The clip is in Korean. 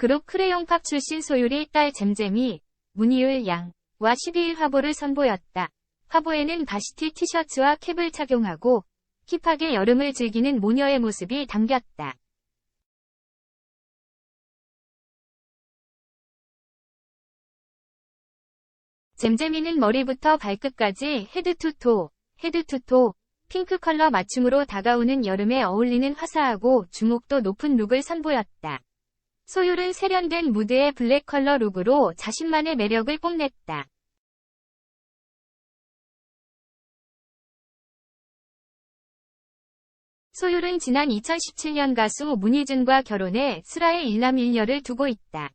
그룹 크레용팝 출신 소율이 딸 잼잼이 문희율 양과 12일 화보를 선보였다. 화보에는 바시티 티셔츠와 캡을 착용하고 힙하게 여름을 즐기는 모녀의 모습이 담겼다. 잼잼이는 머리부터 발끝까지 헤드투토, 헤드투토, 핑크 컬러 맞춤으로 다가오는 여름에 어울리는 화사하고 주목도 높은 룩을 선보였다. 소율은 세련된 무드의 블랙 컬러 룩으로 자신만의 매력을 뽐냈다. 소율은 지난 2017년 가수 문희준과 결혼해 슬아의 일남 일녀를 두고 있다.